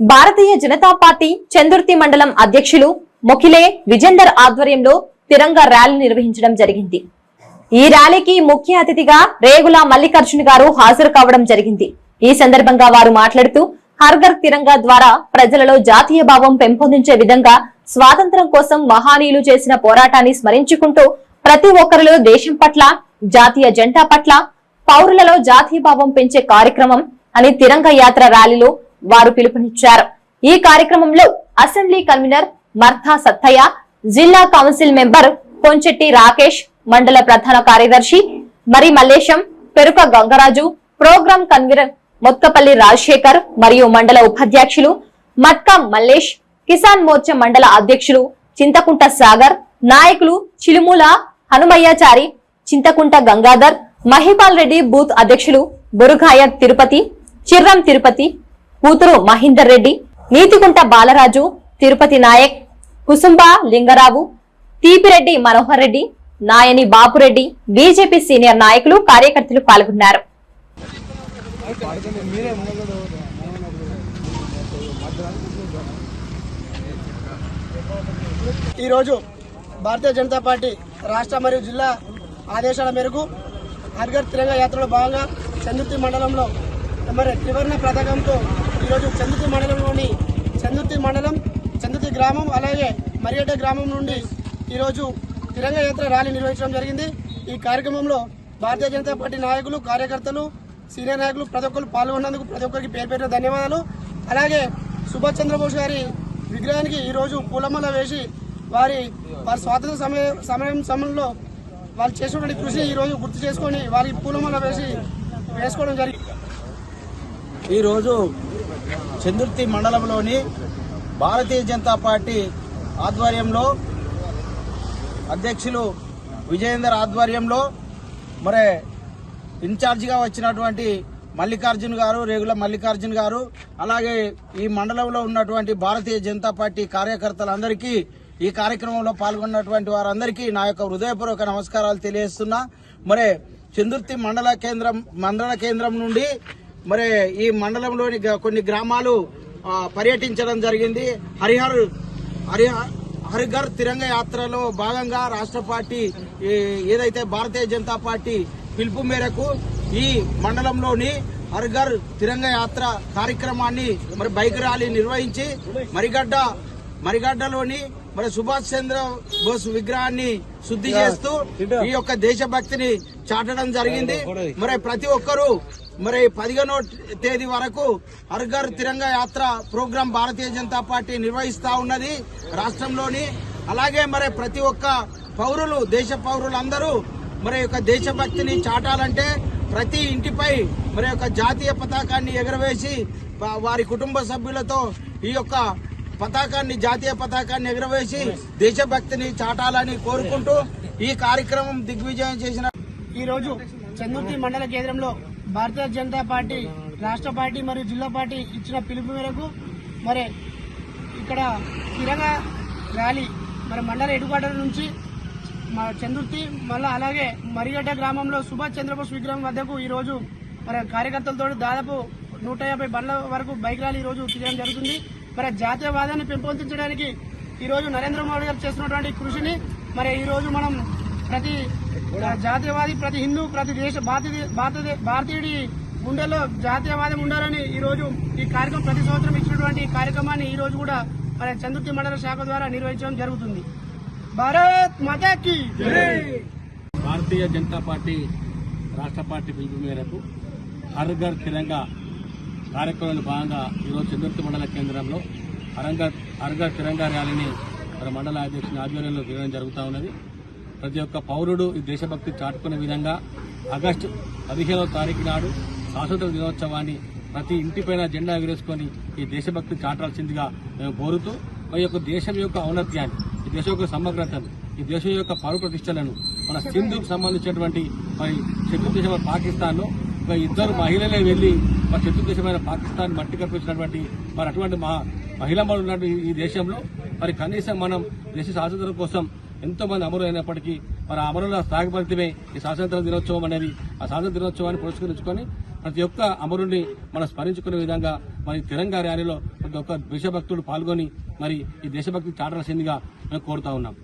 భారతీయ Janata party Chandurthi మండలం అధ్యక్షులు మొఖిలే విజేందర్ ఆధ్వర్యంలో తిరంగా ర్యాలీ నిర్వహించడం జరిగింది. ఈ ర్యాలీకి ముఖ్య అతిథిగా రేగుల మల్లికార్జున్ గారు హాజరు కావడం జరిగింది. ఈ సందర్భంగా వారు మాట్లాడుతూ హర్ఘర్ తిరంగా ద్వారా ప్రజలలో జాతీయ భావం పెంపొందించే విధంగా స్వాతంత్ర్యం కోసం మహానీయులు చేసిన పోరాటాన్ని స్మరించుకుంటూ ప్రతి ఒక్కరిలో దేశం పట్ల జాతీయ జెండా పట్ల పౌరులలో జాతీయ భావం పెంచే కార్యక్రమం అని తిరంగ యాత్ర ర్యాలీలో వారు పిలుపునిచ్చారు. ఈ కార్యక్రమంలో అసెంబ్లీ కన్వీనర్ మర్థా సత్తయ్య జిల్లా కౌన్సిల్ మెంబర్ కొంచెట్టి రాకేష్ మండల ప్రధాన కార్యదర్శి మరి మల్లేశం పెరుక గంగరాజు ప్రోగ్రాం కన్వీనర్ మొత్కపల్లి రాజశేఖర్ మరియు మండల ఉపాధ్యక్షులు మట్కా మల్లేష్ కిసాన్ మోర్చా మండల అధ్యక్షులు చింతకుంట సాగర్ నాయకులు చిలుమూల హనుమయ్యాచారి చింతకుంట గంగాధర్ మహిపాల్ రెడ్డి బూత్ అధ్యక్షులు బురుగాయ తిరుపతి చిర్రం తిరుపతి కూతురు మహేందర్ రెడ్డి నీతికుంట బాలరాజు తిరుపతి నాయక్ కుసుంబ లింగరావు తీపిరెడ్డి మనోహర్ రెడ్డి నాయని బాపురెడ్డి బీజేపీ సీనియర్ నాయకులు కార్యకర్తలు పాల్గొన్నారు. ఈరోజు భారతీయ జనతా పార్టీ రాష్ట్ర మరియు జిల్లా ఆదేశాల మేరకు హర్ఘర్ తిరంగ యాత్రలో భాగంగా చందుర్తి మండలంలో మరి త్రివర్ణ పథకంతో ఈరోజు చందుతి మండలంలోని చందుతి మండలం చందుతి గ్రామం అలాగే మరియట గ్రామం నుండి ఈరోజు తిరంగ యాత్ర ర్యాలీ నిర్వహించడం జరిగింది. ఈ కార్యక్రమంలో భారతీయ జనతా పార్టీ నాయకులు కార్యకర్తలు సీనియర్ నాయకులు ప్రతి ఒక్కరు పాల్గొన్నందుకు ప్రతి ఒక్కరికి పేరు పేరు ధన్యవాదాలు. అలాగే సుభాష్ చంద్రబోస్ గారి విగ్రహానికి ఈరోజు పూలమాల వేసి వారి వారి స్వాతంత్ర సమయ సమయం సమయంలో వాళ్ళు చేసినటువంటి కృషిని ఈరోజు గుర్తు చేసుకొని వారికి పూలమాల వేసి వేసుకోవడం జరిగింది ఈరోజు చందుర్తి మండలంలోని భారతీయ జనతా పార్టీ ఆధ్వర్యంలో అధ్యక్షులు విజయేందర్ ఆధ్వర్యంలో మరి ఇన్ఛార్జిగా వచ్చినటువంటి మల్లికార్జున్ గారు రేగుల మల్లికార్జున్ గారు అలాగే ఈ మండలంలో ఉన్నటువంటి భారతీయ జనతా పార్టీ కార్యకర్తలందరికీ ఈ కార్యక్రమంలో పాల్గొన్నటువంటి వారందరికీ నా యొక్క హృదయపూర్వక నమస్కారాలు తెలియజేస్తున్నా. మరి చందుర్తి మండల కేంద్రం మండల కేంద్రం నుండి మరి ఈ మండలంలోని కొన్ని గ్రామాలు పర్యటించడం జరిగింది. హరిహర్ హరిహర్ హరిఘర్ తిరంగ యాత్రలో భాగంగా రాష్ట్ర పార్టీ ఏదైతే భారతీయ జనతా పార్టీ పిలుపు మేరకు ఈ మండలంలోని హరిఘర్ తిరంగ యాత్ర కార్యక్రమాన్ని మరి బైక్ ర్యాలీ నిర్వహించి మరిగడ్డ మరిగడ్డలోని మరి సుభాష్ చంద్ర బోస్ విగ్రహాన్ని శుద్ధి చేస్తూ ఈ యొక్క దేశభక్తిని చాటడం జరిగింది. మరి ప్రతి ఒక్కరూ మరి పదిహేనో తేదీ వరకు her Ghar Tiranga Yatra programme Bharatiya Janata Party నిర్వహిస్తా ఉన్నది రాష్ట్రంలోని. అలాగే మరి ప్రతి ఒక్క పౌరులు దేశ పౌరులందరూ మరి యొక్క దేశభక్తిని చాటాలంటే ప్రతి ఇంటిపై మరి యొక్క జాతీయ పతాకాన్ని ఎగరవేసి వారి కుటుంబ సభ్యులతో ఈ యొక్క పతాకాన్ని జాతీయ పతాకాన్ని ఎగరవేసి దేశభక్తిని చాటాలని కోరుకుంటూ ఈ కార్యక్రమం దిగ్విజయం చేసిన ఈరోజు చందుర్తి మండల కేంద్రంలో భారతీయ జనతా పార్టీ రాష్ట్ర పార్టీ మరియు జిల్లా పార్టీ ఇచ్చిన పిలుపు మేరకు మరి ఇక్కడ స్థిరంగా ర్యాలీ మరి మండల హెడ్క్వార్టర్ నుంచి మా చందుర్తి మళ్ళీ అలాగే మరిగడ్డ గ్రామంలో సుభాష్ చంద్రబోస్ విగ్రహం వద్దకు ఈరోజు మరి కార్యకర్తలతో దాదాపు నూట యాభై బండ్ల వరకు బైక్ ర్యాలీ ఈరోజు తీయడం జరుగుతుంది. మరి జాతీయవాదాన్ని పెంపొందించడానికి ఈరోజు నరేంద్ర మోడీ గారు చేస్తున్నటువంటి కృషిని మరి ఈరోజు మనం ప్రతి జాతీయవాది ప్రతి హిందూ ప్రతి దేశ భారతీయ భారతీయుడి గుండెల్లో జాతీయవాదం ఉండాలని ఈరోజు ఈ కార్యక్రమం ప్రతి సంవత్సరం ఇచ్చినటువంటి ఈ కార్యక్రమాన్ని ఈ రోజు కూడా మన చంద్రుతి మండల శాఖ ద్వారా నిర్వహించడం జరుగుతుంది. భారత్ మాతాకి భారతీయ జనతా పార్టీ రాష్ట్ర పార్టీ పిలుపు మేరకు హర్ ఘర్ తిరంగా కార్యక్రమంలో భాగంగా ఈరోజు చంద్రతి మండల కేంద్రంలో అరంగ అరంగ తిరంగా ర్యాలీని మన మండల అధ్యక్షుని ఆధ్వర్యంలో తీయడం జరుగుతూ ఉన్నది. ప్రతి ఒక్క పౌరుడు ఈ దేశభక్తి చాటుకునే విధంగా ఆగస్టు పదిహేనవ తారీఖు నాడు స్వాతంత్ర దినోత్సవాన్ని ప్రతి ఇంటిపైన జెండా ఎగురేసుకొని ఈ దేశభక్తి చాటాల్సిందిగా మేము కోరుతూ మన యొక్క దేశం యొక్క ఔన్నత్యాన్ని ఈ దేశం యొక్క సమగ్రతను ఈ దేశం యొక్క పరుప్రతిష్టలను మన సింధుకు సంబంధించినటువంటి మరి శత్రు దేశం పాకిస్తాన్లో ఇద్దరు మహిళలే వెళ్ళి మా శత్రు దేశమైన పాకిస్తాన్ మట్టి కప్పించినటువంటి మరి అటువంటి మా మహిళా ఉన్నటువంటి ఈ దేశంలో మరి కనీసం మనం దేశ స్వాతంత్రం కోసం ఎంతో మంది అమరులైనప్పటికీ మరి అమరుల సాగపరితమే ఈ స్వాతంత్ర దినోత్సవం అనేది. ఆ స్వాతంత్ర దినోత్సవాన్ని పురస్కరించుకొని ప్రతి ఒక్క అమరుని మనం స్మరించుకునే విధంగా మరి తిరంగా ర్యాలీలో ప్రతి ఒక్క దేశభక్తుడు పాల్గొని మరి ఈ దేశభక్తి చాటాల్సిందిగా మేము కోరుతా ఉన్నాం.